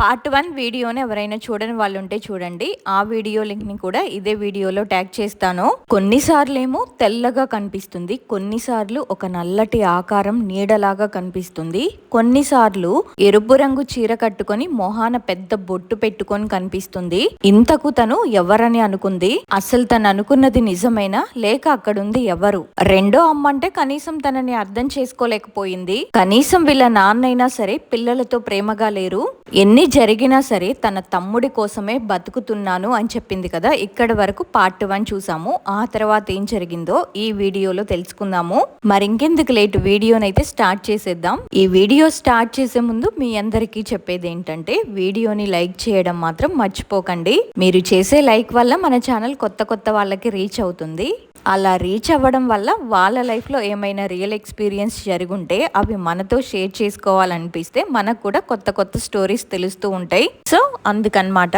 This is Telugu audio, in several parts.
పార్ట్ వన్ వీడియోని ఎవరైనా చూడని వాళ్ళు ఉంటే చూడండి. ఆ వీడియో లింక్ని కూడా ఇదే వీడియోలో ట్యాగ్ చేస్తాను. కొన్నిసార్లు ఏమో తెల్లగా కనిపిస్తుంది. కొన్నిసార్లు ఒక నల్లటి ఆకారం నీడలాగా కనిపిస్తుంది. కొన్నిసార్లు ఎరుపు రంగు చీర కట్టుకొని మొహాన పెద్ద బొట్టు పెట్టుకొని కనిపిస్తుంది. ఇంతకు తను ఎవరని అనుకుంది? అసలు తను అనుకున్నది నిజమేనా? లేక అక్కడుంది ఎవరు? రెండో అమ్మంటే కనీసం తనని అర్థం చేసుకోలేకపోయింది. కనీసం వీళ్ళ నాన్నైనా సరే పిల్లలతో ప్రేమగా లేరు. ఎన్ని జరిగినా సరే తన తమ్ముడి కోసమే బతుకుతున్నాను అని చెప్పింది కదా. ఇక్కడ వరకు పార్ట్ వన్ చూసాము. ఆ తర్వాత ఏం జరిగిందో ఈ వీడియోలో తెలుసుకుందాము. మరి ఇంకెందుకు లేట్? వీడియోనైతే స్టార్ట్ చేసేద్దాం. ఈ వీడియో స్టార్ట్ చేసే ముందు మీ అందరికీ చెప్పేది ఏంటంటే వీడియోని లైక్ చేయడం మాత్రం మర్చిపోకండి. మీరు చేసే లైక్ వల్ల మన ఛానల్ కొత్త కొత్త వాళ్ళకి రీచ్ అవుతుంది. అలా రీచ్ అవ్వడం వల్ల వాళ్ళ లైఫ్లో ఏమైనా రియల్ ఎక్స్పీరియన్స్ జరుగుంటే అవి మనతో షేర్ చేసుకోవాలనిపిస్తే మనకు కూడా కొత్త కొత్త స్టోరీస్ తెలుస్తూ ఉంటాయి. సో అందుకనమాట.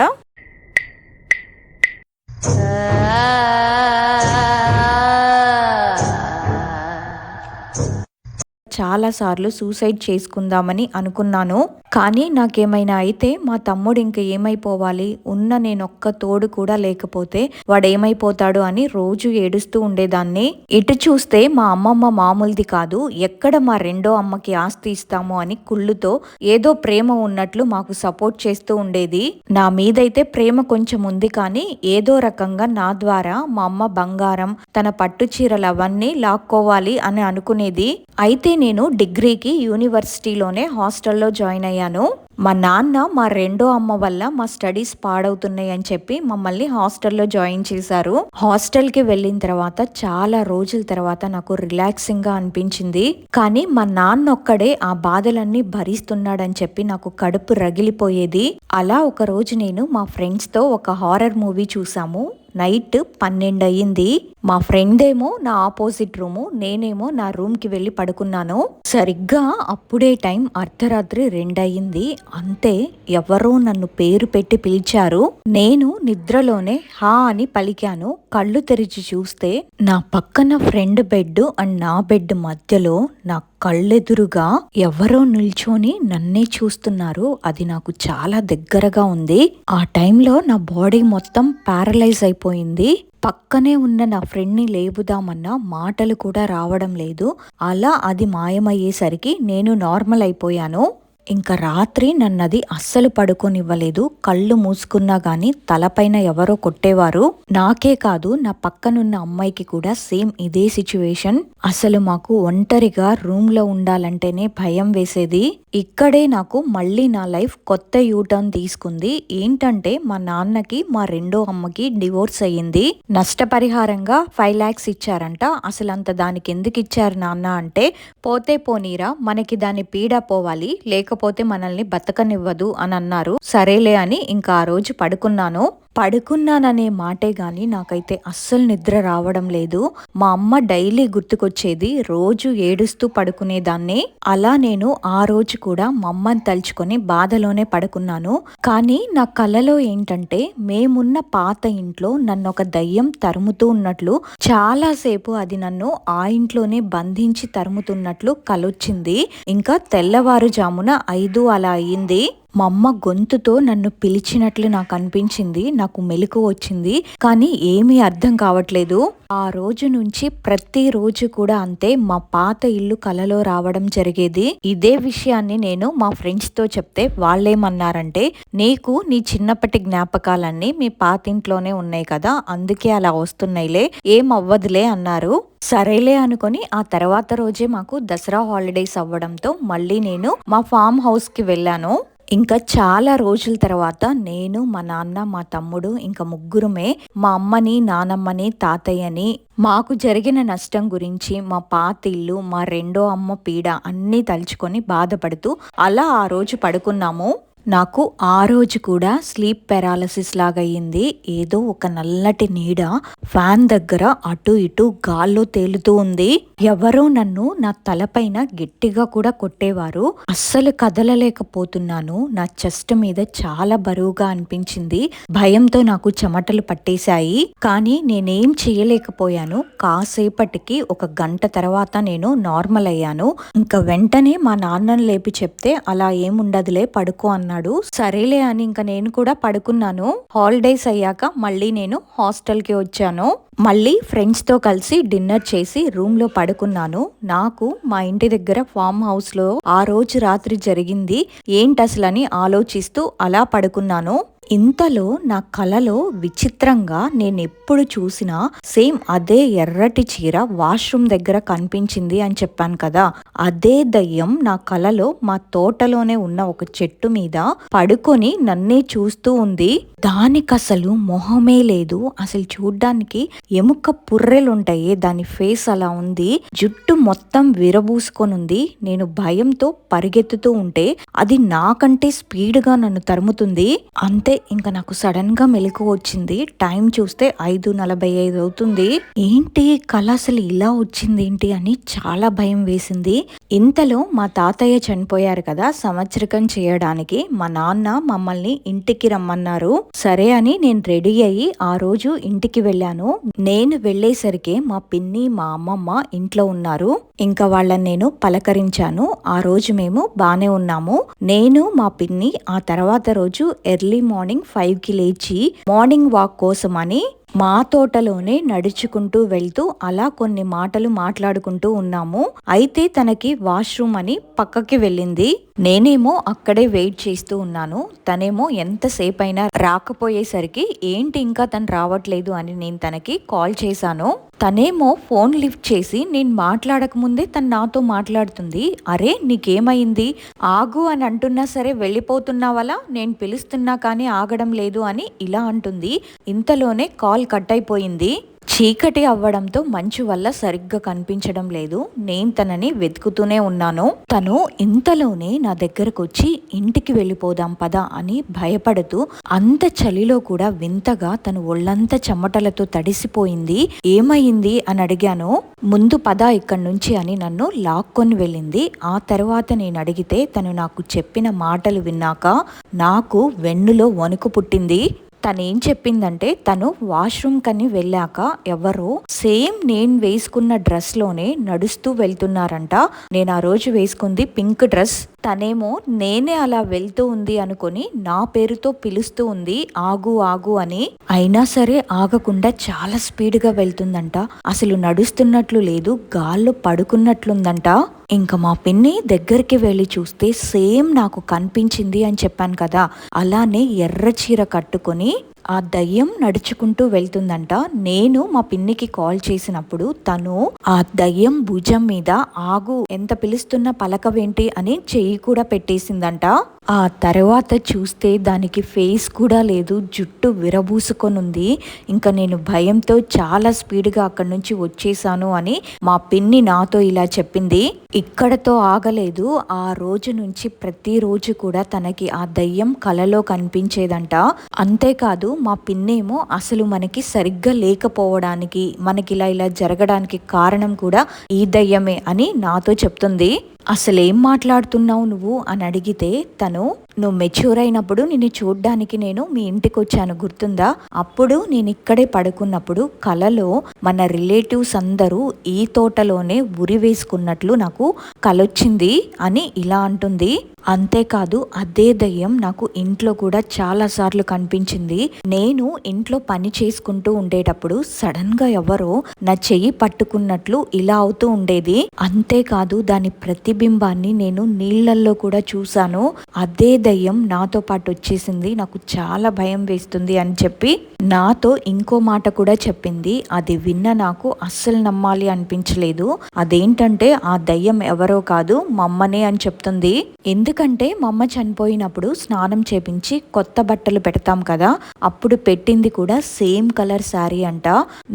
చాలాసార్లు సూసైడ్ చేసుకుందామని అనుకున్నాను. కానీ నాకేమైనా అయితే మా తమ్ముడు ఇంక ఏమైపోవాలి? ఉన్న నేనొక్క తోడు కూడా లేకపోతే వాడు ఏమైపోతాడు అని రోజు ఏడుస్తూ ఉండేదాన్ని. ఇటు చూస్తే మా అమ్మమ్మ మామూలుది కాదు. ఎక్కడ మా రెండో అమ్మకి ఆస్తి ఇస్తాము అని కుళ్ళుతో ఏదో ప్రేమ ఉన్నట్లు మాకు సపోర్ట్ చేస్తూ ఉండేది. నా మీదైతే ప్రేమ కొంచెం ఉంది కానీ ఏదో రకంగా నా ద్వారా మా అమ్మ బంగారం తన పట్టు చీరలు అవన్నీ లాక్కోవాలి అని అనుకునేది. అయితే నేను డిగ్రీకి యూనివర్సిటీలోనే హాస్టల్లో జాయిన్ అయ్యాను. మా నాన్న మా రెండో అమ్మ వల్ల మా స్టడీస్ పాడవుతున్నాయి అని చెప్పి మమ్మల్ని హాస్టల్లో జాయిన్ చేశారు. హాస్టల్కి వెళ్ళిన తర్వాత చాలా రోజుల తర్వాత నాకు రిలాక్సింగ్గా అనిపించింది. కానీ మా నాన్న ఒక్కడే ఆ బాధలన్నీ భరిస్తున్నాడని చెప్పి నాకు కడుపు రగిలిపోయేది. అలా ఒక రోజు నేను మా ఫ్రెండ్స్తో ఒక హారర్ మూవీ చూసాము నైట్ పన్నెండు అయ్యింది మా ఫ్రెండ్ ఏమో నా ఆపోజిట్ రూము నేనేమో నా రూమ్కి వెళ్ళి పడుకున్నాను. సరిగ్గా అప్పుడే టైం అర్ధరాత్రి రెండయింది అంతే ఎవరో నన్ను పేరు పెట్టి పిలిచారు. నేను నిద్రలోనే హా అని పలికాను. కళ్ళు తెరిచి చూస్తే నా పక్కన ఫ్రెండ్ బెడ్ అండ్ నా బెడ్ మధ్యలో నా కళ్ళెదురుగా ఎవరో నిల్చొని నన్నే చూస్తున్నారు. అది నాకు చాలా దగ్గరగా ఉంది. ఆ టైంలో నా బాడీ మొత్తం పారలైజ్ అయిపోయింది. పక్కనే ఉన్న నా ఫ్రెండ్ని లేపుదామన్న మాటలు కూడా రావడం లేదు. అలా అది మాయమయ్యేసరికి నేను నార్మల్ అయిపోయాను. ఇంకా రాత్రి నన్నది అస్సలు పడుకోనివ్వలేదు. కళ్ళు మూసుకున్నా గాని తలపైన ఎవరో కొట్టేవారు. నాకే కాదు నా పక్కనున్న అమ్మాయికి కూడా సేమ్ ఇదే సిచ్యువేషన్. అసలు మాకు ఒంటరిగా రూమ్లో ఉండాలంటేనే భయం వేసేది. ఇక్కడే నాకు మళ్ళీ నా లైఫ్ కొత్త యూటర్న్ తీసుకుంది. ఏంటంటే మా నాన్నకి మా రెండో అమ్మకి డివోర్స్ అయ్యింది. నష్టపరిహారంగా ఫైవ్ లాక్స్ ఇచ్చారంట. అసలు అంత దానికి ఎందుకు ఇచ్చారు నాన్న అంటే పోతే పోనీరా మనకి దాని పీడ పోవాలి. లేకపోతే మనల్ని బతకనివ్వదు అని అన్నారు. సరేలే అని ఇంకా ఆ రోజు పడుకున్నాను. పడుకున్నాననే మాటే గాని నాకైతే అస్సలు నిద్ర రావడం లేదు. మా అమ్మ డైలీ గుర్తుకొచ్చేది రోజు ఏడుస్తూ పడుకునేదాన్ని. అలా నేను ఆ రోజు కూడా మా అమ్మని తలుచుకొని బాధలోనే పడుకున్నాను. కానీ నా కలలో ఏంటంటే మేమున్న పాత ఇంట్లో నన్ను ఒక దయ్యం తరుముతూ ఉన్నట్లు చాలాసేపు అది నన్ను ఆ ఇంట్లోనే బంధించి తరుముతున్నట్లు కలొచ్చింది. ఇంకా తెల్లవారుజామున ఐదు అలా అయ్యింది మా అమ్మ గొంతుతో నన్ను పిలిచినట్లు నాకు అనిపించింది నాకు మెలకు వచ్చింది కానీ ఏమీ అర్థం కావట్లేదు. ఆ రోజు నుంచి ప్రతి రోజు కూడా అంతే మా పాత ఇల్లు కలలో రావడం జరిగేది. ఇదే విషయాన్ని నేను మా ఫ్రెండ్స్తో చెప్తే వాళ్ళేమన్నారంటే నీకు నీ చిన్నప్పటి జ్ఞాపకాలన్నీ మీ పాతింట్లోనే ఉన్నాయి కదా అందుకే అలా వస్తున్నాయిలే ఏం అవ్వదులే అన్నారు. సరేలే అనుకొని ఆ తర్వాత రోజే మాకు దసరా హాలిడేస్ అవ్వడంతో మళ్ళీ నేను మా ఫామ్ హౌస్కి వెళ్ళాను. ఇంకా చాలా రోజుల తర్వాత నేను మా నాన్న మా తమ్ముడు ఇంకా ముగ్గురుమే మా అమ్మని నానమ్మని తాతయ్యని మాకు జరిగిన నష్టం గురించి మా పాత ఇల్లు మా రెండో అమ్మ పీడ అన్నీ తలుచుకొని బాధపడుతూ అలా ఆ రోజు పడుకున్నాము. నాకు ఆ రోజు కూడా స్లీప్ పెరాలసిస్ లాగయ్యింది. ఏదో ఒక నల్లటి నీడ ఫ్యాన్ దగ్గర అటు ఇటు గాల్లో తేలుతూ ఉంది. ఎవరో నన్ను నా తలపైన గట్టిగా కూడా కొట్టేవారు. అస్సలు కదలలేకపోతున్నాను. నా చెస్ట్ మీద చాలా బరువుగా అనిపించింది. భయంతో నాకు చెమటలు పట్టేశాయి. కానీ నేనేం చేయలేకపోయాను. కాసేపటికి ఒక గంట తర్వాత నేను నార్మల్ అయ్యాను. ఇంకా వెంటనే మా నాన్నను లేపి చెప్తే అలా ఏముండదులే పడుకో అన్నారు అన్నాడు. సరేలే అని ఇంకా నేను కూడా పడుకున్నాను. హాలిడేస్ అయ్యాక మళ్ళీ నేను హాస్టల్కి వచ్చాను. మళ్ళీ ఫ్రెండ్స్తో కలిసి డిన్నర్ చేసి రూమ్లో పడుకున్నాను. నాకు మా ఇంటి దగ్గర ఫామ్ హౌస్లో ఆ రోజు రాత్రి జరిగింది. ఏంటి అసలని ఆలోచిస్తూ అలా పడుకున్నాను. ఇంతలో నా కలలో విచిత్రంగా నేను ఎప్పుడు చూసినా సేమ్ అదే ఎర్రటి చీర వాష్రూమ్ దగ్గర కనిపించింది అని చెప్పాను కదా. అదే దయ్యం నా కలలో మా తోటలోనే ఉన్న ఒక చెట్టు మీద పడుకొని నన్నే చూస్తూ ఉంది. దానికి అసలు మొహమే లేదు. అసలు చూడ్డానికి ఎముక పుర్రెలుంటాయి. దాని ఫేస్ అలా ఉంది. జుట్టు మొత్తం విరబూసుకొని ఉంది. నేను భయంతో పరిగెత్తుతూ ఉంటే అది నాకంటే స్పీడ్గా నన్ను తరుముతుంది. అంతే ఇంకా నాకు సడన్గా మెలకు వచ్చింది. టైం చూస్తే ఐదు నలభై ఐదు అవుతుంది. ఏంటి కళ అసలు ఇలా వచ్చింది ఏంటి అని చాలా భయం వేసింది. ఇంతలో మా తాతయ్య చనిపోయారు కదా సంవత్సరకం చేయడానికి మా నాన్న మమ్మల్ని ఇంటికి రమ్మన్నారు. సరే అని నేను రెడీ అయ్యి ఆ రోజు ఇంటికి వెళ్ళాను. నేను వెళ్ళేసరికి మా పిన్ని మా అమ్మమ్మ ఇంట్లో ఉన్నారు. ఇంకా వాళ్ళని నేను పలకరించాను. ఆ రోజు మేము బానే ఉన్నాము. నేను మా పిన్ని ఆ తర్వాత రోజు ఎర్లీ మార్నింగ్ ఫైవ్ ఫైవ్కి లేచి మార్నింగ్ వాక్ కోసం అని మా తోటలోనే నడుచుకుంటూ వెళ్తూ అలా కొన్ని మాటలు మాట్లాడుకుంటూ ఉన్నాము. అయితే తనకి వాష్రూమ్ అని పక్కకి వెళ్ళింది. నేనేమో అక్కడే వెయిట్ చేస్తూ ఉన్నాను. తనేమో ఎంతసేపు అయినా రాకపోయేసరికి ఏంటి ఇంకా తను రావట్లేదు అని నేను తనకి కాల్ చేశాను. తనేమో ఫోన్ లిఫ్ట్ చేసి నేను మాట్లాడకముందే తను నాతో మాట్లాడుతుంది. అరే నీకేమైంది? ఆగు అని అంటున్నా సరే వెళ్ళిపోతున్నావలా? నేను పిలుస్తున్నా కానీ ఆగడం లేదు అని ఇలా అంటుంది. ఇంతలోనే కాల్ కట్ అయిపోయింది చీకటి అవ్వడంతో మంచు వల్ల సరిగ్గా కనిపించడం లేదు. నేను తనని వెతుకుతూనే ఉన్నాను. తను ఇంతలోనే నా దగ్గరకు వచ్చి ఇంటికి వెళ్ళిపోదాం పదా అని భయపడుతూ అంత చలిలో కూడా వింతగా తను ఒళ్ళంతా చెమటలతో తడిసిపోయింది. ఏమైంది? అని అడిగాను. ముందు పద ఇక్కడి నుంచి అని నన్ను లాక్కొని వెళ్ళింది. ఆ తర్వాత నేను అడిగితే తను నాకు చెప్పిన మాటలు విన్నాక నాకు వెన్నులో వణుకు పుట్టింది. తనేం చెప్పిందంటే తను వాష్రూమ్ కని వెళ్ళాక ఎవరో సేమ్ నేను వేసుకున్న డ్రెస్లోనే నడుస్తూ వెళ్తున్నారంట. నేను ఆ రోజు వేసుకుంది పింక్ డ్రెస్. తనేమో నేనే అలా వెళ్తూ ఉంది అనుకొని నా పేరుతో పిలుస్తూ ఉంది ఆగు ఆగు అని. అయినా సరే ఆగకుండా చాలా స్పీడ్గా వెళ్తుందంట. అసలు నడుస్తున్నట్లు లేదు గాల్లో పడుకున్నట్లుందంట. ఇంకా మా పిన్ని దగ్గరికి వెళ్ళి చూస్తే సేమ్ నాకు కనిపించింది అని చెప్పాను కదా. అలానే ఎర్ర చీర కట్టుకొని ఆ దయ్యం నడుచుకుంటూ వెళ్తుందంట. నేను మా పిన్నికి కాల్ చేసినప్పుడు తను ఆ దయ్యం భుజం మీద ఆగు ఎంత పిలుస్తున్న పలకవేంటి అని చెయ్యి కూడా పెట్టేసిందంట. ఆ తర్వాత చూస్తే దానికి ఫేస్ కూడా లేదు జుట్టు విరబూసుకొని ఉంది ఇంకా నేను భయంతో చాలా స్పీడ్గా అక్కడి నుంచి వచ్చేసాను అని మా పిన్ని నాతో ఇలా చెప్పింది. ఇక్కడతో ఆగలేదు. ఆ రోజు నుంచి ప్రతిరోజు కూడా తనకి ఆ దయ్యం కలలో కనిపించేదంట. అంతేకాదు మా పిన్నేమో అసలు మనకి సరిగ్గా లేకపోవడానికి మనకి ఇలా ఇలా జరగడానికి కారణం కూడా ఈ దయ్యమే అని నాతో చెప్తుంది. అసలేం మాట్లాడుతున్నావు నువ్వు? అని అడిగితే తను నువ్వు మెచ్యూర్ అయినప్పుడు నిన్ను చూడ్డానికి నేను మీ ఇంటికి వచ్చాను గుర్తుందా? అప్పుడు నేను ఇక్కడే పడుకున్నప్పుడు కలలో మన రిలేటివ్స్ అందరూ ఈ తోటలోనే ఉరి వేసుకున్నట్లు నాకు కలొచ్చింది అని ఇలా అంటుంది. అంతేకాదు అదే దయ్యం నాకు ఇంట్లో కూడా చాలా సార్లు కనిపించింది. నేను ఇంట్లో పని చేసుకుంటూ ఉండేటప్పుడు సడన్గా ఎవరో నా చెయ్యి పట్టుకున్నట్లు ఇలా అవుతూ ఉండేది. అంతేకాదు దాని ప్రతిబింబాన్ని నేను నీళ్ళల్లో కూడా చూశాను. అదే దయ్యం నాతో పాటు వచ్చేసింది. నాకు చాలా భయం వేస్తుంది అని చెప్పి నాతో ఇంకో మాట కూడా చెప్పింది. అది విన్న నాకు అస్సలు నమ్మాలి అనిపించలేదు. అదేంటంటే ఆ దయ్యం ఎవరో కాదు మమ్మనే అని చెప్తుంది. ఎందుకంటే మా అమ్మ చనిపోయినప్పుడు స్నానం చేపించి కొత్త బట్టలు పెడతాం కదా అప్పుడు పెట్టింది కూడా సేమ్ కలర్ శారీ అంట.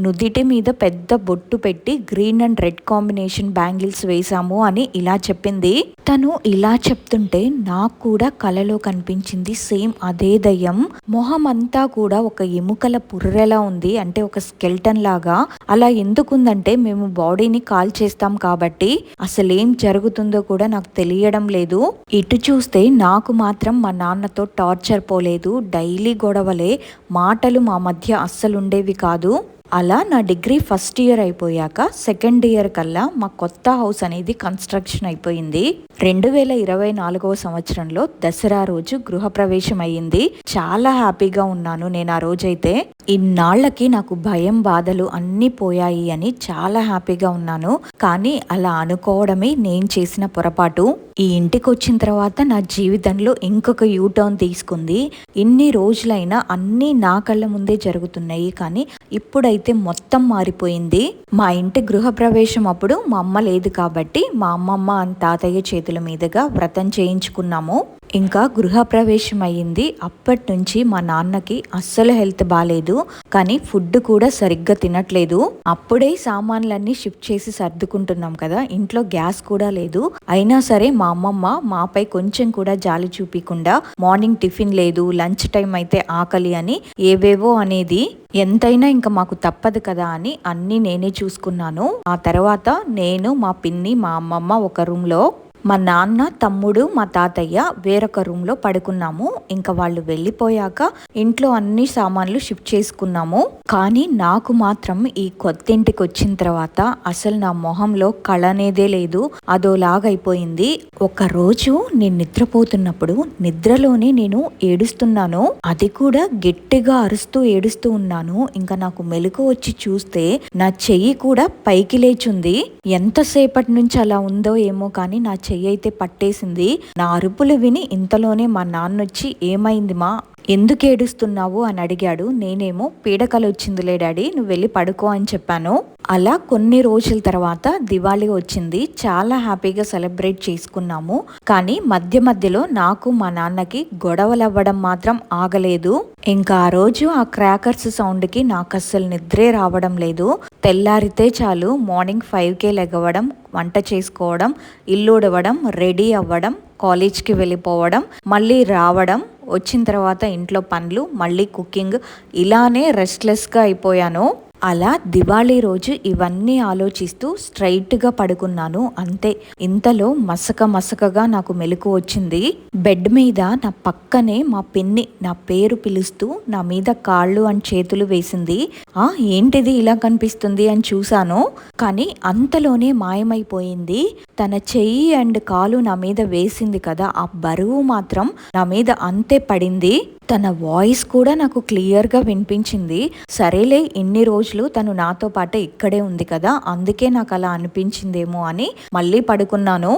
నుదిటి మీద పెద్ద బొట్టు పెట్టి green and red combination bangles వేసాము అని ఇలా చెప్పింది. తను ఇలా చెప్తుంటే నాకు కూడా కలలో కనిపించింది సేమ్ అదే దయ్యం. మొహం అంతా కూడా ఒక ఎముకల పుర్రెలా ఉంది అంటే ఒక స్కెల్టన్ లాగా. అలా ఎందుకుందంటే మేము బాడీని కాల్ చేస్తాం కాబట్టి. అసలు ఏం జరుగుతుందో కూడా నాకు తెలియడం లేదు. ఎటు చూస్తే నాకు మాత్రం మా నాన్నతో టార్చర్ పోలేదు డైలీ గొడవలే మాటలు మా మధ్య అస్సలుండేవి కాదు. అలా నా డిగ్రీ ఫస్ట్ ఇయర్ అయిపోయాక సెకండ్ ఇయర్ కల్లా మా కొత్త హౌస్ అనేది కన్స్ట్రక్షన్ అయిపోయింది. రెండు వేల ఇరవై నాలుగవ సంవత్సరంలో దసరా రోజు గృహప్రవేశం అయ్యింది. చాలా హ్యాపీగా ఉన్నాను నేను ఆ రోజైతే. ఇన్నాళ్ళకి నాకు భయం బాధలు అన్నీ పోయాయి అని చాలా హ్యాపీగా ఉన్నాను. కానీ అలా అనుకోవడమే నేను చేసిన పొరపాటు. ఈ ఇంటికి వచ్చిన తర్వాత నా జీవితంలో ఇంకొక యూటర్న్ తీసుకుంది. ఇన్ని రోజులైనా అన్నీ నా కళ్ళ ముందే జరుగుతున్నాయి. కానీ ఇప్పుడైతే మొత్తం మారిపోయింది. మా ఇంటి గృహప్రవేశం అప్పుడు మా అమ్మ లేదు కాబట్టి మా అమ్మమ్మ అండ్ తాతయ్య చేతుల మీదుగా వ్రతం చేయించుకున్నాము. ఇంకా గృహప్రవేశం అయ్యింది. అప్పటి నుంచి మా నాన్నకి అస్సలు హెల్త్ బాగాలేదు కానీ ఫుడ్ కూడా సరిగ్గా తినట్లేదు. అప్పుడే సామాన్లన్నీ షిఫ్ట్ చేసి సర్దుకుంటున్నాం కదా. ఇంట్లో గ్యాస్ కూడా లేదు. అయినా సరే మా అమ్మమ్మ మాపై కొంచెం కూడా జాలి చూపించకుండా మార్నింగ్ టిఫిన్ లేదు లంచ్ టైం అయితే ఆకలి అని ఏవేవో అనేది ఎంతైనా ఇంకా మాకు తప్పదు కదా అని అన్నీ నేనే చూసుకున్నాను. ఆ తర్వాత నేను మా పిన్ని మా అమ్మమ్మ ఒక రూమ్లో మా నాన్న తమ్ముడు మా తాతయ్య వేరొక రూమ్లో పడుకున్నాము. ఇంకా వాళ్ళు వెళ్ళిపోయాక ఇంట్లో అన్ని సామాన్లు షిఫ్ట్ చేసుకున్నాము. కానీ నాకు మాత్రం ఈ కొత్త ఇంటికి వచ్చిన తర్వాత అసలు నా మొహంలో కళ అనేదే లేదు. అదోలాగైపోయింది. ఒక రోజు నేను నిద్రపోతున్నప్పుడు నిద్రలోనే నేను ఏడుస్తున్నాను. అది కూడా గట్టిగా అరుస్తూ ఏడుస్తూ ఉన్నాను. ఇంకా నాకు మెలకు వచ్చి చూస్తే నా చెయ్యి కూడా పైకి లేచుంది. ఎంతసేపటి నుంచి అలా ఉందో ఏమో కానీ నా చెయ్యి అయితే పట్టేసింది. నా అరుపులు విని ఇంతలోనే మా నాన్నొచ్చి ఏమైంది మా ఎందుకు ఏడుస్తున్నావు? అని అడిగాడు. నేనేమో పీడకలు వచ్చిందిలే డాడీ నువ్వు వెళ్ళి పడుకో అని చెప్పాను. అలా కొన్ని రోజుల తర్వాత దివాళీ వచ్చింది. చాలా హ్యాపీగా సెలబ్రేట్ చేసుకున్నాము. కానీ మధ్య మధ్యలో నాకు మా నాన్నకి గొడవలు అవ్వడం మాత్రం ఆగలేదు. ఇంకా ఆ రోజు ఆ క్రాకర్స్ సౌండ్కి నాకు అస్సలు నిద్రే రావడం లేదు. తెల్లారితే చాలు మార్నింగ్ ఫైవ్కే లెగవడం వంట చేసుకోవడం ఇల్లు ఉడవడం రెడీ అవ్వడం కాలేజ్కి వెళ్ళిపోవడం మళ్ళీ రావడం వచ్చిన తర్వాత ఇంట్లో పనులు మళ్ళీ కుకింగ్ ఇలానే రెస్ట్లెస్గా అయిపోయాను. అలా దివాళీ రోజు ఇవన్నీ ఆలోచిస్తూ స్ట్రైట్గా పడుకున్నాను. అంతే. ఇంతలో మసక మసకగా నాకు మెలకు వచ్చింది. బెడ్ మీద నా పక్కనే మా పిన్ని నా పేరు పిలుస్తూ నా మీద కాళ్ళు అండ్ చేతులు వేసింది. ఆ ఏంటిది ఇలా కనిపిస్తుంది? అని చూశాను. కానీ అంతలోనే మాయమైపోయింది. తన చెయ్యి అండ్ కాలు నా మీద వేసింది కదా ఆ బరువు మాత్రం నా మీద అంతే పడింది. తన వాయిస్ కూడా నాకు క్లియర్గా వినిపించింది. సరేలే ఇన్ని రోజులు తను నాతో పాటు ఇక్కడే ఉంది కదా అందుకే నాకు అలా అనిపించిందేమో అని మళ్ళీ పడుకున్నాను.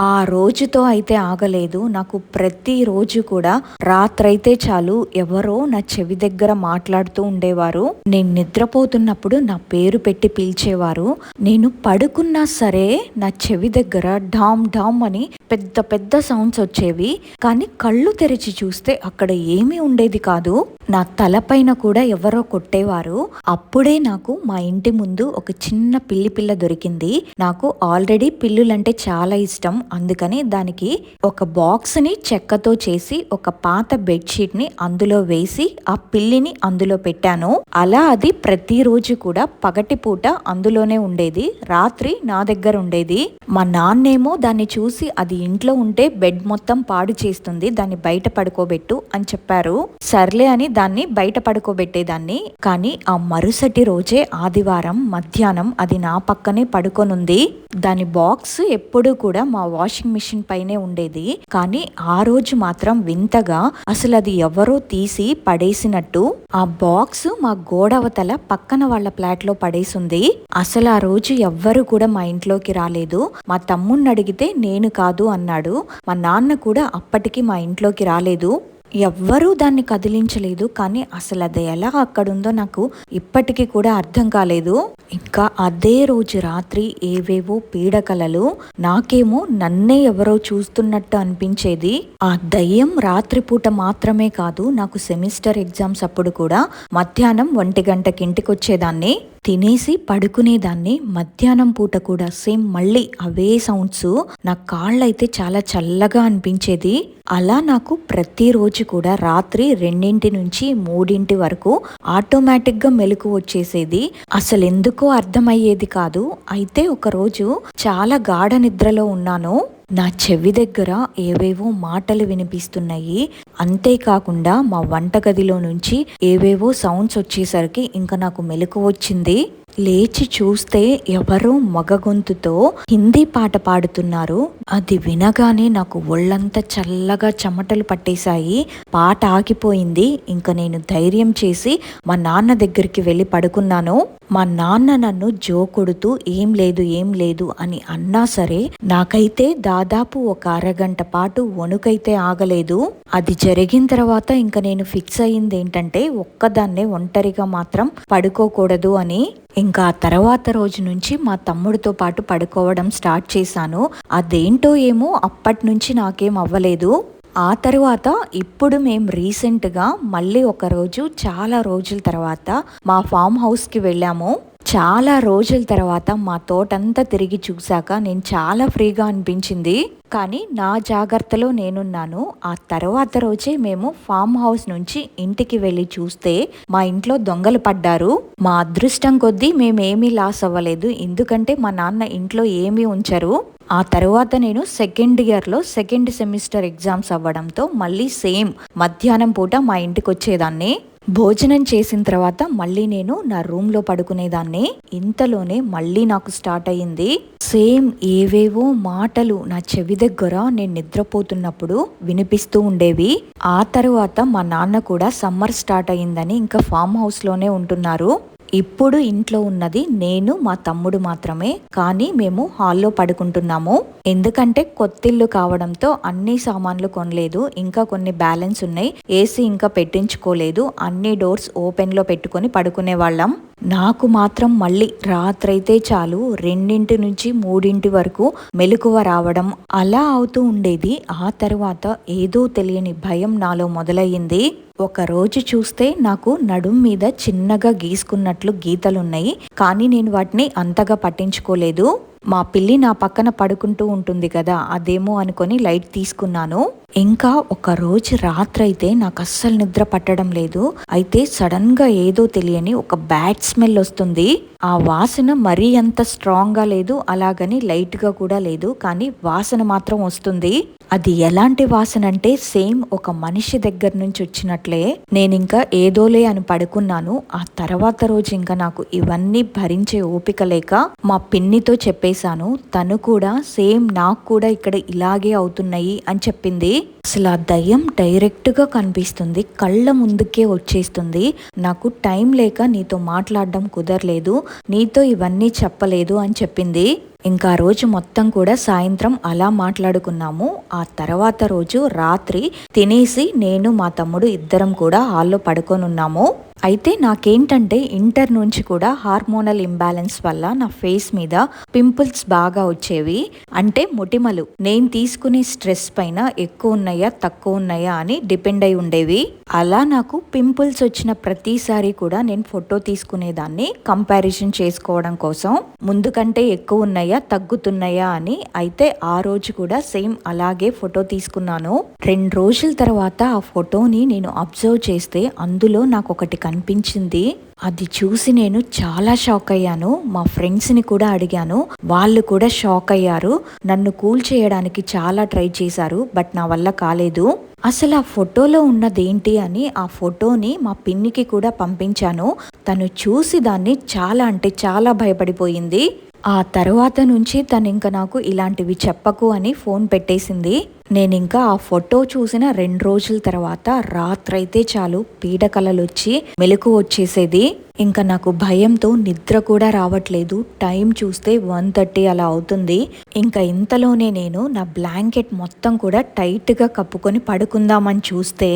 ఆ రోజుతో అయితే ఆగలేదు. నాకు ప్రతిరోజు కూడా రాత్రైతే చాలు ఎవరో నా చెవి దగ్గర మాట్లాడుతూ ఉండేవారు. నేను నిద్రపోతున్నప్పుడు నా పేరు పెట్టి పిలిచేవారు. నేను పడుకున్నా సరే నా చెవి దగ్గర డామ్ డామ్ అని పెద్ద పెద్ద సౌండ్స్ వచ్చేవి. కానీ కళ్ళు తెరిచి చూస్తే అక్కడ ఏమీ ఉండేది కాదు. నా తలపైన కూడా ఎవరో కొట్టేవారు. అప్పుడే నాకు మా ఇంటి ముందు ఒక చిన్న పిల్లి పిల్ల దొరికింది. నాకు ఆల్రెడీ పిల్లులంటే చాలా ఇష్టం. అందుకని దానికి ఒక బాక్స్ని చెక్కతో చేసి ఒక పాత బెడ్షీట్ని అందులో వేసి ఆ పిల్లిని అందులో పెట్టాను. అలా అది ప్రతిరోజు కూడా పగటి పూట అందులోనే ఉండేది. రాత్రి నా దగ్గర ఉండేది. మా నాన్నేమో దాన్ని చూసి అది ఇంట్లో ఉంటే బెడ్ మొత్తం పాడు చేస్తుంది. దాన్ని బయట పడుకోబెట్టు అని చెప్పారు. సర్లే అని దాన్ని బయట పడుకోబెట్టేదాన్ని. కానీ ఆ మరుసటి రోజే ఆదివారం మధ్యాహ్నం అది నా పక్కనే పడుకొనుంది. దాని బాక్స్ ఎప్పుడూ కూడా మా వాషింగ్ మిషన్ పైనే ఉండేది. కానీ ఆ రోజు మాత్రం వింతగా అసలు అది ఎవరో తీసి పడేసినట్టు ఆ బాక్స్ మా గోడవతల పక్కన వాళ్ళ ఫ్లాట్లో పడేసింది. అసలు ఆ రోజు ఎవ్వరు కూడా మా ఇంట్లోకి రాలేదు. మా తమ్ముణ్ణి అడిగితే నేను కాదు అన్నాడు. మా నాన్న కూడా అప్పటికి మా ఇంట్లోకి రాలేదు. ఎవ్వరూ దాన్ని కదిలించలేదు కానీ అసలు అది ఎలా అక్కడుందో నాకు ఇప్పటికీ కూడా అర్థం కాలేదు. ఇంకా అదే రోజు రాత్రి ఏవేవో పీడకలలు నాకేమో నన్నే ఎవరో చూస్తున్నట్టు అనిపించేది. ఆ దయ్యం రాత్రిపూట మాత్రమే కాదు నాకు సెమిస్టర్ ఎగ్జామ్స్ అప్పుడు కూడా మధ్యాహ్నం ఒంటి గంటకి ఇంటికి వచ్చేదాన్ని తినేసి పడుకునేదాన్ని. మధ్యాహ్నం పూట కూడా సేమ్ మళ్ళీ అవే సౌండ్స్. నా కాళ్ళైతే చాలా చల్లగా అనిపించేది. అలా నాకు ప్రతిరోజు కూడా రాత్రి రెండింటి నుంచి మూడింటి వరకు ఆటోమేటిక్గా మెలకు వచ్చేసేది. అసలు ఎందుకో అర్థమయ్యేది కాదు. అయితే ఒకరోజు చాలా గాఢ నిద్రలో ఉన్నాను. నా చెవి దగ్గర ఏవేవో మాటలు వినిపిస్తున్నాయి. అంతేకాకుండా మా వంటగదిలో నుంచి ఏవేవో సౌండ్స్ వచ్చేసరికి ఇంకా నాకు మెలకు వచ్చింది. లేచి చూస్తే ఎవరో మగ గొంతుతో హిందీ పాట పాడుతున్నారు. అది వినగానే నాకు ఒళ్ళంతా చల్లగా చెమటలు పట్టేశాయి. పాట ఆగిపోయింది. ఇంకా నేను ధైర్యం చేసి మా నాన్న దగ్గరికి వెళ్ళి పడుకున్నాను. మా నాన్న నన్ను జో కొడుతూ ఏం లేదు ఏం లేదు అని అన్నా సరే నాకైతే దాదాపు ఒక అరగంట పాటు వణుకైతే ఆగలేదు. అది జరిగిన తర్వాత ఇంకా నేను ఫిక్స్ అయ్యింది ఏంటంటే ఒక్కదాన్నే ఒంటరిగా మాత్రం పడుకోకూడదు అని. ఇంకా ఆ తర్వాత రోజు నుంచి మా తమ్ముడితో పాటు పడుకోవడం స్టార్ట్ చేశాను. అదేంటో ఏమో అప్పటి నుంచి నాకేం అవ్వలేదు. ఆ తర్వాత ఇప్పుడు మేము రీసెంట్గా మళ్ళీ ఒకరోజు చాలా రోజుల తర్వాత మా ఫామ్ హౌస్కి వెళ్ళాము. చాలా రోజుల తర్వాత మా తోటంతా తిరిగి చూశాక నేను చాలా ఫ్రీగా అనిపించింది. కానీ నా జాగ్రత్తలో నేనున్నాను. ఆ తర్వాత రోజే మేము ఫామ్ హౌస్ నుంచి ఇంటికి వెళ్ళి చూస్తే మా ఇంట్లో దొంగలు పడ్డారు. మా అదృష్టం కొద్దీ మేమేమీ లాస్ అవ్వలేదు. ఎందుకంటే మా నాన్న ఇంట్లో ఏమీ ఉంచరు. ఆ తర్వాత నేను సెకండ్ ఇయర్లో సెకండ్ సెమిస్టర్ ఎగ్జామ్స్ అవ్వడంతో మళ్ళీ సేమ్ మధ్యాహ్నం పూట మా ఇంటికి వచ్చేదాన్ని భోజనం చేసిన తర్వాత మళ్ళీ నేను నా రూమ్లో పడుకునేదాన్ని. ఇంతలోనే మళ్ళీ నాకు స్టార్ట్ అయ్యింది. సేమ్ ఏవేవో మాటలు నా చెవి దగ్గర నేను నిద్రపోతున్నప్పుడు వినిపిస్తూ ఉండేవి. ఆ తర్వాత మా నాన్న కూడా సమ్మర్ స్టార్ట్ అయ్యిందని ఇంకా ఫామ్ హౌస్లోనే ఉంటున్నారు. ఇప్పుడు ఇంట్లో ఉన్నది నేను మా తమ్ముడు మాత్రమే. కానీ మేము హాల్లో పడుకుంటున్నాము. ఎందుకంటే కొత్తిల్లు కావడంతో అన్ని సామాన్లు కొనలేదు. ఇంకా కొన్ని బ్యాలెన్స్ ఉన్నాయి. ఏసీ ఇంకా పెట్టించుకోలేదు. అన్ని డోర్స్ ఓపెన్లో పెట్టుకొని పడుకునే వాళ్ళం నాకు మాత్రం మళ్ళీ రాత్రైతే చాలు. రెండింటి నుంచి మూడింటి వరకు మెలకువ రావడం అలా అవుతూ ఉండేది. ఆ తర్వాత ఏదో తెలియని భయం నాలో మొదలయ్యింది. ఒక రోజు చూస్తే నాకు నడుం మీద చిన్నగా గీసుకున్నట్లు గీతలున్నాయి కానీ నేను వాటిని అంతగా పట్టించుకోలేదు. మా పిల్లి నా పక్కన పడుకుంటూ ఉంటుంది కదా అదేమో అనుకొని లైట్ తీసుకున్నాను. ఇంకా ఒక రోజు రాత్రైతే నాకు అస్సలు నిద్ర పట్టడం లేదు. అయితే సడన్గా ఏదో తెలియని ఒక బ్యాడ్ స్మెల్ వస్తుంది. ఆ వాసన మరీ అంత స్ట్రాంగ్గా లేదు అలాగని లైట్గా కూడా లేదు కానీ వాసన మాత్రం వస్తుంది. అది ఎలాంటి వాసన అంటే సేమ్ ఒక మనిషి దగ్గర నుంచి వచ్చినట్లే. నేను ఇంకా ఏదోలే అని పడుకున్నాను. ఆ తర్వాత రోజు ఇంకా నాకు ఇవన్నీ భరించే ఓపిక లేక మా పిన్నితో చెప్పేశాను తను కూడా సేమ్ నాకు కూడా ఇక్కడ ఇలాగే అవుతున్నాయి అని చెప్పింది. అసలు ఆ దయ్యం డైరెక్ట్గా కనిపిస్తుంది. కళ్ళ ముందుకే వచ్చేస్తుంది. నాకు టైం లేక నీతో మాట్లాడడం కుదరలేదు. నీతో ఇవన్నీ చెప్పలేదు అని చెప్పింది. ఇంకా రోజు మొత్తం కూడా సాయంత్రం అలా మాట్లాడుకున్నాము. ఆ తర్వాత రోజు రాత్రి తినేసి నేను మా తమ్ముడు ఇద్దరం కూడా హాల్లో పడుకొనున్నాము అయితే నాకేంటంటే ఇంటర్ నుంచి కూడా హార్మోనల్ ఇంబ్యాలెన్స్ వల్ల నా ఫేస్ మీద పింపుల్స్ బాగా వచ్చేవి. అంటే మొటిమలు నేను తీసుకునే స్ట్రెస్ పైన ఎక్కువ ఉన్నాయా తక్కువ ఉన్నాయా అని డిపెండ్ అయి ఉండేవి. అలా నాకు పింపుల్స్ వచ్చిన ప్రతిసారి కూడా నేను ఫోటో తీసుకునేదాన్ని కంపారిజన్ చేసుకోవడం కోసం. ముందు కంటే ఎక్కువ ఉన్నాయా తగ్గుతున్నాయా అని అయితే ఆ రోజు కూడా సేమ్ అలాగే ఫోటో తీసుకున్నాను. రెండు రోజుల తర్వాత ఆ ఫోటోని నేను అబ్జర్వ్ చేస్తే అందులో నాకు ఒకటి కనిపించింది అది చూసి నేను చాలా షాక్ అయ్యాను. మా ఫ్రెండ్స్ని కూడా అడిగాను. వాళ్ళు కూడా షాక్ అయ్యారు. నన్ను కూల్ చేయడానికి చాలా ట్రై చేశారు బట్ నా వల్ల కాలేదు. అసలు ఆ ఫోటోలో ఉన్నదేంటి అని ఆ ఫోటోని మా పిన్నికి కూడా పంపించాను. తను చూసి దాన్ని చాలా అంటే చాలా భయపడిపోయింది. ఆ తర్వాత నుంచి తను ఇంకా నాకు ఇలాంటివి చెప్పకు అని ఫోన్ పెట్టేసింది. నేను ఇంకా ఆ ఫోటో చూసిన రెండు రోజుల తర్వాత రాత్రైతే చాలు పీడకలలు వచ్చి మెలకు వచ్చేసేది. ఇంకా నాకు భయంతో నిద్ర కూడా రావట్లేదు. టైం చూస్తే వన్ థర్టీ అలా అవుతుంది. ఇంకా ఇంతలోనే నేను నా బ్లాంకెట్ మొత్తం కూడా టైట్గా కప్పుకొని పడుకుందామని చూస్తే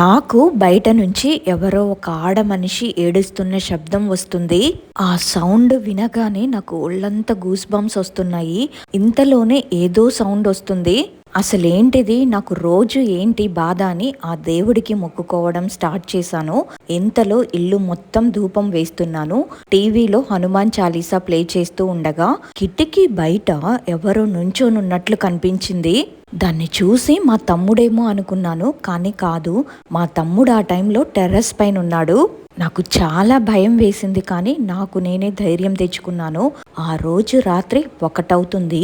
నాకు బయట నుంచి ఎవరో ఒక ఆడ మనిషి ఏడుస్తున్న శబ్దం వస్తుంది. ఆ సౌండ్ వినగానే నాకు ఒళ్ళంతా గూస్ బంప్స్ వస్తున్నాయి. ఇంతలోనే ఏదో సౌండ్ వస్తుంది. అసలేంటిది? నాకు రోజు ఏంటి బాధ అని ఆ దేవుడికి మొక్కుకోవడం స్టార్ట్ చేశాను. ఎంతలో ఇల్లు మొత్తం ధూపం వేస్తున్నాను. టీవీలో హనుమాన్ చాలీసా ప్లే చేస్తూ ఉండగా కిటికీ బయట ఎవరో నుంచోనున్నట్లు కనిపించింది. దాన్ని చూసి మా తమ్ముడేమో అనుకున్నాను కానీ కాదు. మా తమ్ముడు ఆ టైంలో టెర్రస్ పైన ఉన్నాడు నాకు చాలా భయం వేసింది కానీ నాకు నేనే ధైర్యం తెచ్చుకున్నాను. ఆ రోజు రాత్రి ఒకటవుతుంది.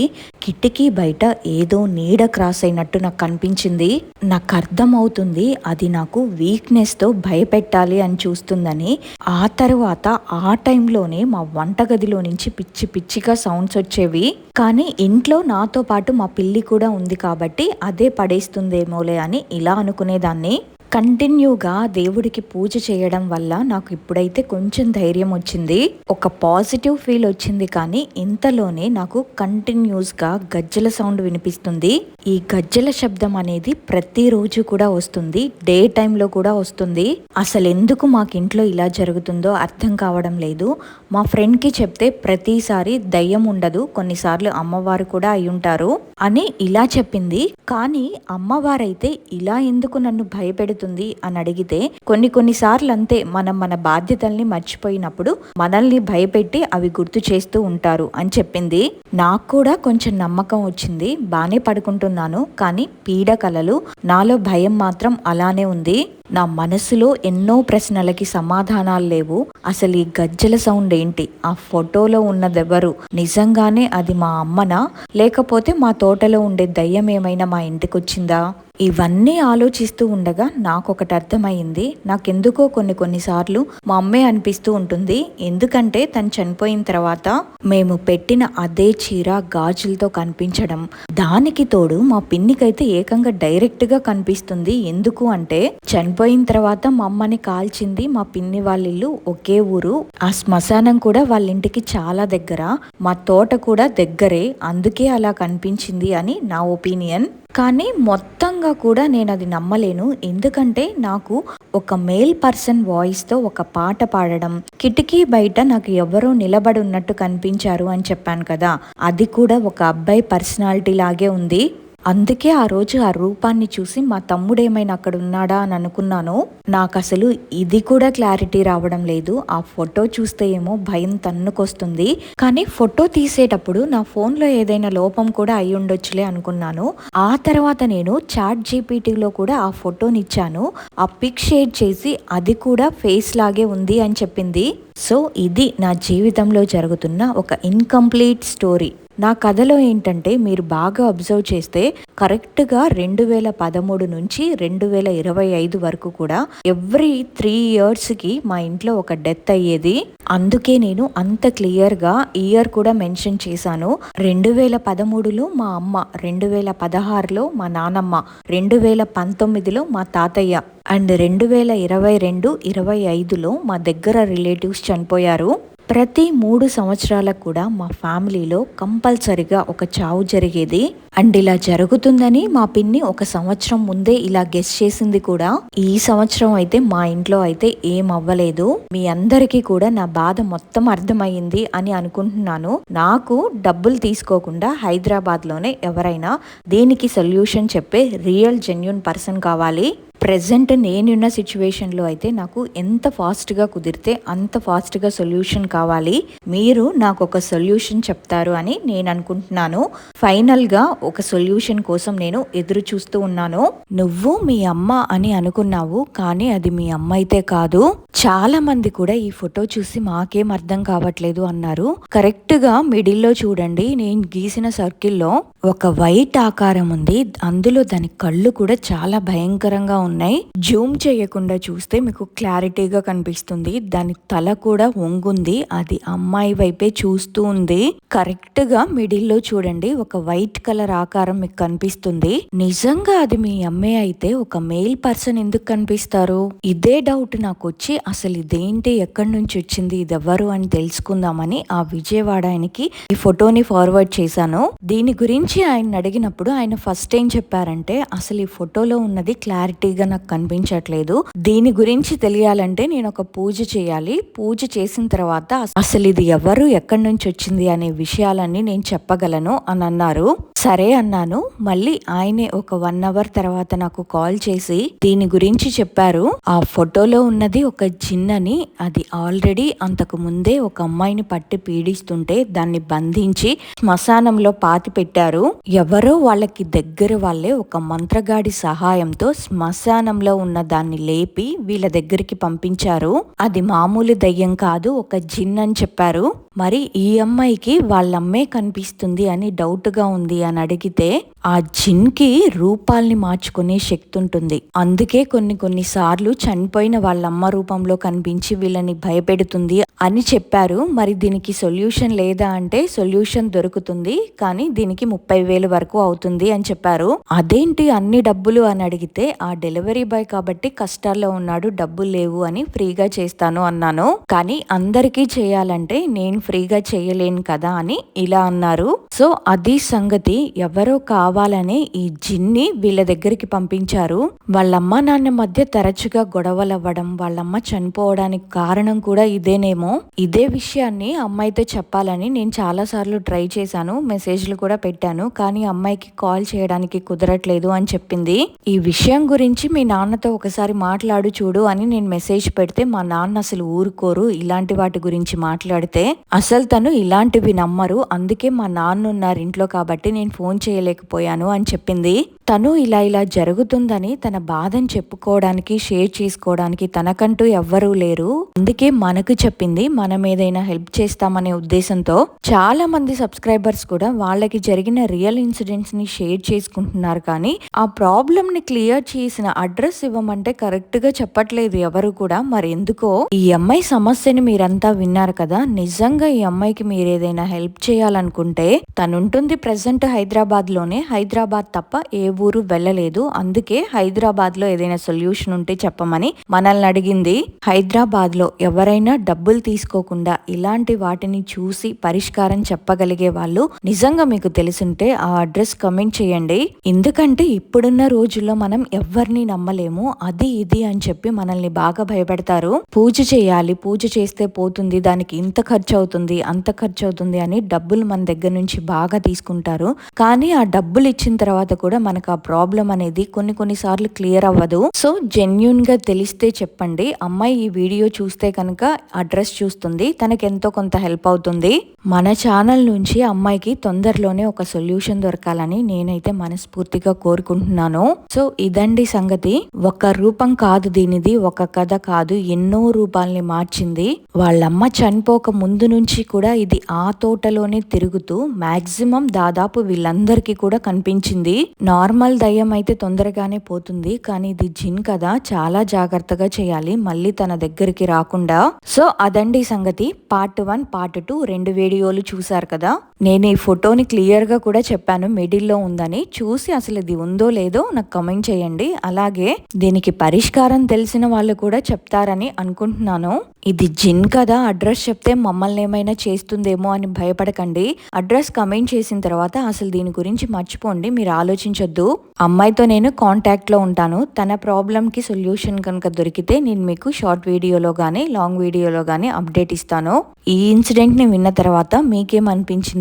కిటికీ బయట ఏదో నీడ క్రాస్ అయినట్టు నాకు కనిపించింది నాకు అర్థమవుతుంది అది నాకు వీక్నెస్తో భయపెట్టాలి అని చూస్తుందని. ఆ తర్వాత ఆ టైంలోనే మా వంటగదిలో నుంచి పిచ్చి పిచ్చిగా సౌండ్స్ వచ్చేవి. కానీ ఇంట్లో నాతో పాటు మా పిల్లి కూడా ఉంది కాబట్టి అదే పడేస్తుందేమోలే అని ఇలా అనుకునేదాన్ని. కంటిన్యూగా దేవుడికి పూజ చేయడం వల్ల నాకు ఇప్పుడైతే కొంచెం ధైర్యం వచ్చింది. ఒక పాజిటివ్ ఫీల్ వచ్చింది కానీ ఇంతలోనే నాకు కంటిన్యూస్గా గజ్జల సౌండ్ వినిపిస్తుంది. ఈ గజ్జల శబ్దం అనేది ప్రతిరోజు కూడా వస్తుంది. డే టైంలో కూడా వస్తుంది. అసలు ఎందుకు మాకు ఇంట్లో ఇలా జరుగుతుందో అర్థం కావడం లేదు. మా ఫ్రెండ్కి చెప్తే ప్రతిసారి దయ్యం ఉండదు. కొన్నిసార్లు అమ్మవారు కూడా అయి ఉంటారు అని ఇలా చెప్పింది. కానీ అమ్మవారైతే ఇలా ఎందుకు నన్ను భయపెడుతుంది అని అడిగితే కొన్ని కొన్నిసార్లు అంతే మనం మన బాధ్యతల్ని మర్చిపోయినప్పుడు మనల్ని భయపెట్టి అవి గుర్తు చేస్తూ ఉంటారు అని చెప్పింది. నాకు కూడా కొంచెం నమ్మకం వచ్చింది. బాగానే పడుకుంటున్నాను. కానీ పీడ కలలు నాలో భయం మాత్రం అలానే ఉంది. నా మనసులో ఎన్నో ప్రశ్నలకి సమాధానాలు లేవు. అసలు ఈ గజ్జల సౌండ్ ఏంటి? ఆ ఫోటోలో ఉన్నదెవరు? నిజంగానే అది మా అమ్మనా? లేకపోతే మా తోటలో ఉండే దయ్యం ఏమైనా మా ఇంటికొచ్చిందా? ఇవన్నీ ఆలోచిస్తూ ఉండగా నాకు ఒకటి అర్థమైంది. నాకెందుకో కొన్ని కొన్నిసార్లు మా అమ్మే అనిపిస్తూ ఉంటుంది. ఎందుకంటే తను చనిపోయిన తర్వాత మేము పెట్టిన అదే చీర గాజులతో కనిపించడం. దానికి తోడు మా పిన్నికైతే ఏకంగా డైరెక్ట్గా కనిపిస్తుంది. ఎందుకు అంటే చనిపోయిన తర్వాత మా అమ్మని కాల్చింది మా పిన్ని వాళ్ళ ఇల్లు ఒకే ఊరు. ఆ శ్మశానం కూడా వాళ్ళ ఇంటికి చాలా దగ్గర. మా తోట కూడా దగ్గరే. అందుకే అలా కనిపించింది అని నా ఒపీనియన్. కానీ మొత్తంగా కూడా నేను అది నమ్మలేను. ఎందుకంటే నాకు ఒక మేల్ పర్సన్ వాయిస్తో ఒక పాట పాడడం కిటికీ బయట నాకు ఎవరో నిలబడి ఉన్నట్టు కనిపించారు అని చెప్పాను కదా. అది కూడా ఒక అబ్బాయి పర్సనాలిటీ లాగే ఉంది. అందుకే ఆ రోజు ఆ రూపాన్ని చూసి మా తమ్ముడు ఏమైనా అక్కడ ఉన్నాడా అని అనుకున్నాను నాకు అసలు ఇది కూడా క్లారిటీ రావడం లేదు. ఆ ఫోటో చూస్తే ఏమో భయం తన్నుకొస్తుంది. కానీ ఫోటో తీసేటప్పుడు నా ఫోన్లో ఏదైనా లోపం కూడా అయి ఉండొచ్చులే అనుకున్నాను. ఆ తర్వాత నేను చాట్ జీపీటీలో కూడా ఆ ఫోటోని ఇచ్చాను. ఆ పిక్ షేర్ చేసి అది కూడా ఫేస్ లాగే ఉంది అని చెప్పింది. సో ఇది నా జీవితంలో జరుగుతున్న ఒక ఇన్కంప్లీట్ స్టోరీ. నా కథలో ఏంటంటే మీరు బాగా అబ్జర్వ్ చేస్తే కరెక్ట్గా రెండు వేల పదమూడు నుంచి రెండు వేల ఇరవై ఐదు వరకు కూడా ఎవ్రీ త్రీ ఇయర్స్కి మా ఇంట్లో ఒక డెత్ అయ్యేది. అందుకే నేను అంత క్లియర్గా ఇయర్ కూడా మెన్షన్ చేశాను. రెండు వేల పదమూడులో మా అమ్మ రెండు వేల పదహారులో మా నానమ్మ రెండు వేల పంతొమ్మిదిలో మా తాతయ్య అండ్ రెండు వేల ఇరవై రెండు ఇరవై ఐదులో మా దగ్గర రిలేటివ్స్ చనిపోయారు. ప్రతి మూడు సంవత్సరాలకు కూడా మా ఫ్యామిలీలో కంపల్సరిగా ఒక చావు జరిగేది. అండ్ ఇలా జరుగుతుందని మా పిన్ని ఒక సంవత్సరం ముందే ఇలా గెస్ చేసింది కూడా. ఈ సంవత్సరం అయితే మా ఇంట్లో అయితే ఏం అవ్వలేదు. మీ అందరికీ కూడా నా బాధ మొత్తం అర్థమైంది అని అనుకుంటున్నాను. నాకు డబ్బులు తీసుకోకుండా హైదరాబాద్లోనే ఎవరైనా దీనికి సొల్యూషన్ చెప్పే రియల్ జెన్యున్ పర్సన్ కావాలి. ప్రజెంట్ నేనున్న సిచ్యువేషన్లో అయితే నాకు ఎంత ఫాస్ట్గా కుదిరితే అంత ఫాస్ట్గా సొల్యూషన్ కావాలి. మీరు నాకు ఒక సొల్యూషన్ చెప్తారు అని నేను అనుకుంటున్నాను ఫైనల్గా ఒక సొల్యూషన్ కోసం నేను ఎదురు చూస్తూ ఉన్నాను. నువ్వు మీ అమ్మ అని అనుకున్నావు కానీ అది మీ అమ్మ అయితే కాదు. చాలా మంది కూడా ఈ ఫోటో చూసి మాకేం అర్థం కావట్లేదు అన్నారు. కరెక్ట్గా మిడిల్లో చూడండి నేను గీసిన సర్కిల్లో ఒక వైట్ ఆకారం ఉంది. అందులో దాని కళ్ళు కూడా చాలా భయంకరంగా ఉన్నాయి. జూమ్ చేయకుండా చూస్తే మీకు క్లారిటీగా కనిపిస్తుంది. దాని తల కూడా వంగుంది. అది అమ్మాయి వైపే చూస్తూ ఉంది. కరెక్ట్గా మిడిల్లో చూడండి. ఒక వైట్ కలర్ ఆకారం మీకు కనిపిస్తుంది. నిజంగా అది మీ అమ్మే అయితే ఒక మేల్ పర్సన్ ఎందుకు కనిపిస్తారు? ఇదే డౌట్ నాకు వచ్చి అసలు ఇదేంటి? ఎక్కడి నుంచి వచ్చింది? ఇది ఎవరు అని తెలుసుకుందామని ఆ విజయవాడ ఆయనకి ఈ ఫోటోని ఫార్వర్డ్ చేశాను. దీని గురించి ఆయన అడిగినప్పుడు ఆయన ఫస్ట్ ఏం చెప్పారంటే అసలు ఈ ఫోటోలో ఉన్నది క్లారిటీగా నాకు కనిపించట్లేదు. దీని గురించి తెలియాలంటే నేను ఒక పూజ చేయాలి. పూజ చేసిన తర్వాత అసలు ఇది ఎవరు ఎక్కడి నుంచి వచ్చింది అనే విషయాలన్నీ నేను చెప్పగలను అని అన్నారు. సరే అన్నాను. మళ్ళీ ఆయనే ఒక వన్ అవర్ తర్వాత నాకు కాల్ చేసి దీని గురించి చెప్పారు. ఆ ఫోటోలో ఉన్నది ఒక జిన్నని అది ఆల్రెడీ అంతకు ముందే ఒక అమ్మాయిని పట్టి పీడిస్తుంటే దాన్ని బంధించి శ్మశానంలో పాతి పెట్టారు. ఎవరో వాళ్ళకి దగ్గర వాళ్ళే ఒక మంత్రగాడి సహాయంతో శ్మశానంలో ఉన్న దాన్ని లేపి వీళ్ళ దగ్గరికి పంపించారు. అది మామూలు దయ్యం కాదు ఒక జిన్ అని చెప్పారు. మరి ఈ అమ్మాయికి వాళ్ళమ్మే కనిపిస్తుంది అని డౌట్గా ఉంది అని అడిగితే ఆ జిన్కి రూపాల్ని మార్చుకునే శక్తి ఉంటుంది అందుకే కొన్ని కొన్ని సార్లు చనిపోయిన వాళ్ళమ్మ రూపంలో కనిపించి వీళ్ళని భయపెడుతుంది అని చెప్పారు. మరి దీనికి సొల్యూషన్ లేదా అంటే సొల్యూషన్ దొరుకుతుంది. కానీ దీనికి ముప్పై వేలు వరకు అవుతుంది అని చెప్పారు. అదేంటి అన్ని డబ్బులు అని అడిగితే ఆ డెలివరీ బాయ్ కాబట్టి కష్టాల్లో ఉన్నాడు డబ్బులు లేవు అని ఫ్రీగా చేస్తాను అన్నాను. కానీ అందరికీ చేయాలంటే నేను ఫ్రీగా చేయలేను కదా అని ఇలా అన్నారు. సో అది సంగతి ఎవరో కావాలనే ఈ జిన్ని వీళ్ళ దగ్గరికి పంపించారు. వాళ్ళమ్మ నాన్న మధ్య తరచుగా గొడవలు అవ్వడం వాళ్ళమ్మ చనిపోవడానికి కారణం కూడా ఇదేనేమో. ఇదే విషయాన్ని అమ్మాయితో చెప్పాలని నేను చాలా సార్లు ట్రై చేశాను మెసేజ్లు కూడా పెట్టాను కానీ అమ్మాయికి కాల్ చేయడానికి కుదరట్లేదు అని చెప్పింది. ఈ విషయం గురించి మీ నాన్నతో ఒకసారి మాట్లాడు చూడు అని నేను మెసేజ్ పెడితే మా నాన్న అసలు ఊరుకోరు ఇలాంటి వాటి గురించి మాట్లాడితే. అసలు తను ఇలాంటివి నమ్మరు. అందుకే మా నాన్న ఉన్నారు ఇంట్లో కాబట్టి నేను ఫోన్ చేయలేకపోయాను అని చెప్పింది. తను ఇలా ఇలా జరుగుతుందని తన బాధను చెప్పుకోవడానికి షేర్ చేసుకోవడానికి తనకంటూ ఎవ్వరూ లేరు. అందుకే మనకు చెప్పింది మనం ఏదైనా హెల్ప్ చేస్తామనే ఉద్దేశంతో. చాలా మంది సబ్స్క్రైబర్స్ కూడా వాళ్ళకి జరిగిన రియల్ ఇన్సిడెంట్స్ని షేర్ చేసుకుంటున్నారు కానీ ఆ ప్రాబ్లమ్ని క్లియర్ చేసిన అడ్రస్ ఇవ్వమంటే కరెక్ట్గా చెప్పట్లేదు ఎవరు కూడా. మరి ఎందుకో ఈ అమ్మాయి సమస్యని మీరంతా విన్నారు కదా. నిజంగా ఈ అమ్మాయికి మీరు ఏదైనా హెల్ప్ చేయాలనుకుంటే తనుంటుంది ప్రెసెంట్ హైదరాబాద్లోనే హైదరాబాద్ తప్ప ఏ ఊరు వెళ్ళలేదు. అందుకే హైదరాబాద్లో ఏదైనా సొల్యూషన్ ఉంటే చెప్పమని మనల్ని అడిగింది. హైదరాబాద్లో ఎవరైనా డబ్బులు తీసుకోకుండా ఇలాంటి వాటిని చూసి పరిష్కారం చెప్పగలిగే వాళ్ళు నిజంగా మీకు తెలుసుంటే ఆ అడ్రస్ కమెంట్ చేయండి. ఎందుకంటే ఇప్పుడున్న రోజుల్లో మనం ఎవరిని నమ్మలేము. అది ఇది అని చెప్పి మనల్ని బాగా భయపెడతారు. పూజ చేయాలి. పూజ చేస్తే పోతుంది. దానికి ఇంత ఖర్చు అవుతుంది అంత ఖర్చు అవుతుంది అని డబ్బులు మన దగ్గర నుంచి బాగా తీసుకుంటారు. కానీ ఆ డబ్బులు ఇచ్చిన తర్వాత కూడా మనకు ఆ ప్రాబ్లం అనేది కొన్ని కొన్నిసార్లు క్లియర్ అవ్వదు. సో జెన్యున్గా తెలిస్తే చెప్పండి. అమ్మాయి ఈ వీడియో చూస్తే కనుక అడ్రస్ చూస్తుంది. తనకి ఎంతో కొంత హెల్ప్ అవుతుంది. మన ఛానల్ నుంచి అమ్మాయికి తొందరలోనే ఒక సొల్యూషన్ దొరకాలని నేనైతే మనస్ఫూర్తిగా కోరుకుంటున్నాను. సో ఇదండి సంగతి. ఒక రూపం కాదు దీనిది. ఒక కథ కాదు. ఎన్నో రూపాల్ని మార్చింది. వాళ్ళమ్మ చనిపోక ముందు నుంచి కూడా ఇది ఆ తోటలోనే తిరుగుతూ మ్యాక్సిమం దాదాపు వీళ్ళందరికీ కూడా కనిపించింది. నార్మల్ దయ్యం అయితే తొందరగానే పోతుంది కానీ ఇది జిన్ కదా చాలా జాగ్రత్తగా చేయాలి మళ్ళీ తన దగ్గరికి రాకుండా. సో అదండి సంగతి. పార్ట్ వన్ పార్ట్ టూ రెండు వీడియోలు చూశారు కదా? నేను ఈ ఫోటోని క్లియర్గా కూడా చెప్పాను మిడిల్లో ఉందని. చూసి అసలు ఇది ఉందో లేదో నాకు కమెంట్ చేయండి. అలాగే దీనికి పరిష్కారం తెలిసిన వాళ్ళు కూడా చెప్తారని అనుకుంటున్నాను. ఇది జిన్ కదా అడ్రస్ చెప్తే మమ్మల్ని ఏమైనా చేస్తుందేమో అని భయపడకండి. అడ్రస్ కమెంట్ చేసిన తర్వాత అసలు దీని గురించి మర్చిపోండి మీరు ఆలోచించొద్దు. అమ్మాయితో నేను కాంటాక్ట్లో ఉంటాను. తన ప్రాబ్లంకి సొల్యూషన్ కనుక దొరికితే నేను మీకు షార్ట్ వీడియోలో కానీ లాంగ్ వీడియోలో కానీ అప్డేట్ ఇస్తాను. ఈ ఇన్సిడెంట్ని విన్న తర్వాత మీకేం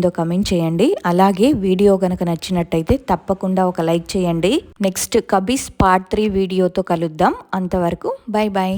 ఏంటో కమెంట్ చేయండి. అలాగే వీడియో కనుక నచ్చినట్టయితే తప్పకుండా ఒక లైక్ చేయండి. నెక్స్ట్ కబీస్ పార్ట్ త్రీ వీడియోతో కలుద్దాం. అంతవరకు బాయ్ బాయ్